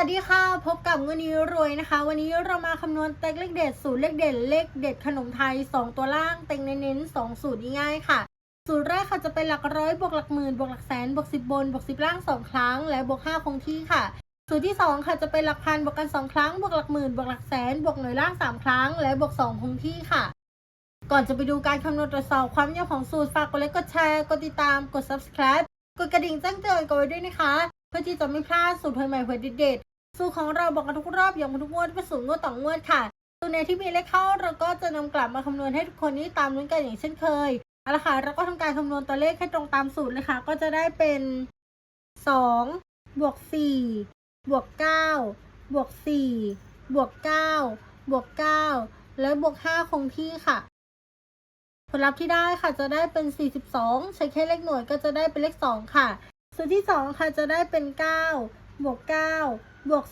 วัสดีค่ะ พบกับเงินนี้รวยนะคะ วันนี้เรามาคำนวณเต็งเลขเด็ดสูตรเลขเด่นเลขเด็ดขนมไทย 2 ตัวล่างเต็งเน้นๆ2สูตรง่ายๆค่ะ สูตรแรกค่ะจะเป็นหลักร้อยบวกหลักหมื่นบวกหลักแสนบวกสิบบนบวกสิบล่าง2ครั้ง และบวก5คงที่ค่ะ สูตรที่2ค่ะจะเป็นหลักพันบวกกัน2ครั้งบวกหลักหมื่นบวกหลักแสนบวกหน่วยล่าง3ครั้ง และบวก2คงที่ค่ะ ก่อนจะไปดูการคำนวณตรวจสอบความยาวของสูตรฝากกดไลค์กดแชร์กดติดตามกด subscribe กดกระดิ่งแจ้งเตือนกันไว้ด้วยนะคะเพื่อที่จะไม่พลาดสูตรใหม่ๆเผยเด็ด สูตรของเราบอกกันทุกรอบอย่างทุกงวดเป็นสูตรงวดต่องวดค่ะสูตรไหนที่มีเลขเข้าเราก็จะนำกลับมาคำนวณให้ทุกคนนี้ตามลุ้นกันอย่างเช่นเคยเอาละค่ะเราก็ทำการคำนวณตัวเลขให้ตรงตามสูตรเลยค่ะ ก็จะได้เป็น2บวก4บวก9บวก4บวก9บวก9และบวก5คงที่ค่ะผลลัพธ์ที่ได้ค่ะจะได้เป็น 42 ใช้แค่เลขหน่วยก็จะได้เป็นเลข 2 ค่ะสูตรที่ 2 ค่ะจะได้เป็น 9 บวก 9 บวก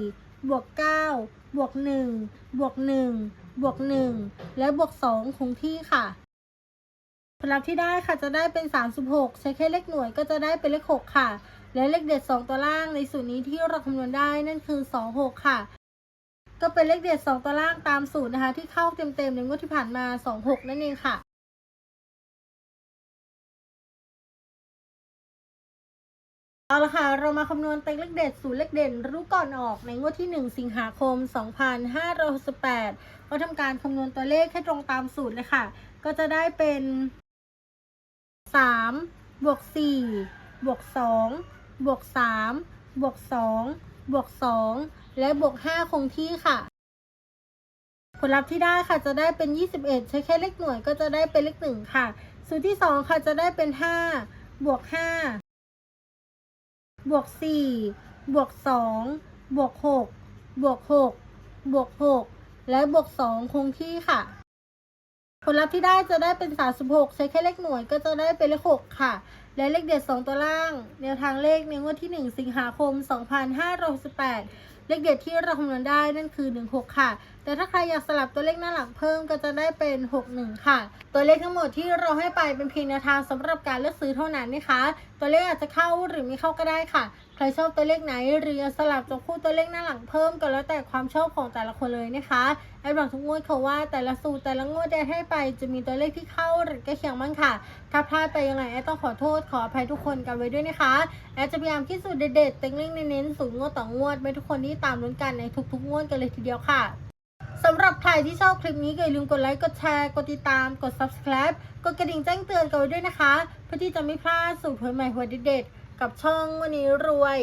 4บวก9บวก1บวก1บวก1และบวก 2 คงที่ค่ะผลลัพธ์ที่ได้ค่ะจะได้เป็น 36 ใช้แค่เลขหน่วยก็จะได้เป็นเลข 6 ค่ะ และเลขเด็ด 2 ตัวล่างในสูตรนี้ที่เราคำนวณได้นั่นคือ 26 ค่ะ ก็เป็นเลขเด็ด 2 ตัวล่างตามสูตรนะคะ ที่เข้าเต็มๆในงวดที่ผ่านมา 26 นั่นเองค่ะ เอาละค่ะ เรามาคำนวณเต็งเลขเด็ดสูตรเลขเด่น รู้ก่อนออกในงวดที่ 1 สิงหาคม 2568ก็ทำการคำนวณตัวเลขให้ตรงตามสูตรเลยค่ะ ก็จะได้เป็น 3 บวก 4 บวก 2 บวก 3 บวก 2 บวก 2 และบวก 5 คงที่ค่ะ ผลลัพธ์ที่ได้ค่ะจะได้เป็น 21 ใช้แค่เลขหน่วยก็จะได้เป็นเลข 1 ค่ะ สูตรที่ 2 ค่ะจะได้เป็น 5 บวก 5 บวกสี่บวกสองบวกหกบวกหกบวกหกและบวกสองคงที่ค่ะ ผลลัพธ์ที่ได้จะได้เป็นสามสิบหกใช้แค่เลขหน่วยก็จะได้เป็นเลขหกค่ะ และเลขเด็ดสองตัวล่าง แนวทางเลขในงวดที่หนึ่งสิงหาคมสองพันห้าร้อยสิบแปดเลขเด็ดที่เราคำนวณได้นั่นคือหนึ่งหกค่ะ แต่ถ้าใครอยากสลับตัวเลขหน้าหลังเพิ่มก็จะได้เป็นหกหนึ่งค่ะ ตัวเลขทั้งหมดที่เราให้ไปเป็นเพียงแนวทางสำหรับการเลือกซื้อเท่านั้นนะคะ ตัวเลขอาจจะเข้าหรือไม่เข้าก็ได้ค่ะ ใครชอบตัวเลขไหนหรือสลับจับคู่ตัวเลขหน้าหลังเพิ่มก็แล้วแต่ความชอบของแต่ละคนเลยนะคะแอดบอกทุกงวดเขาว่าแต่ละสูตรแต่ละงวดได้ให้ไปจะมีตัวเลขที่เข้าหรือใกล้เคียงบ้างค่ะ ถ้าพลาดไปยังไงแอดต้องขอโทษขออภัยทุกคนกันไว้ด้วยนะคะ แอดจะพยายามคิดสูตรเด็ดๆเต็งเล่งเน้นๆสูตรงวดต่องวดไปทุกคนที่ตามลุ้นกันในทุกๆงวดกันเลยทีเดียวค่ะสำหรับใครที่ชอบคลิปนี้ก็อย่าลืมกดไลค์ กดแชร์ กดติดตาม กด subscribe กดกระดิ่งแจ้งเตือนกันไว้ด้วยนะคะ เพื่อที่จะไม่พลาดสูตรหวยใหม่หวยเด็ดๆกับช่องวันนี้รวย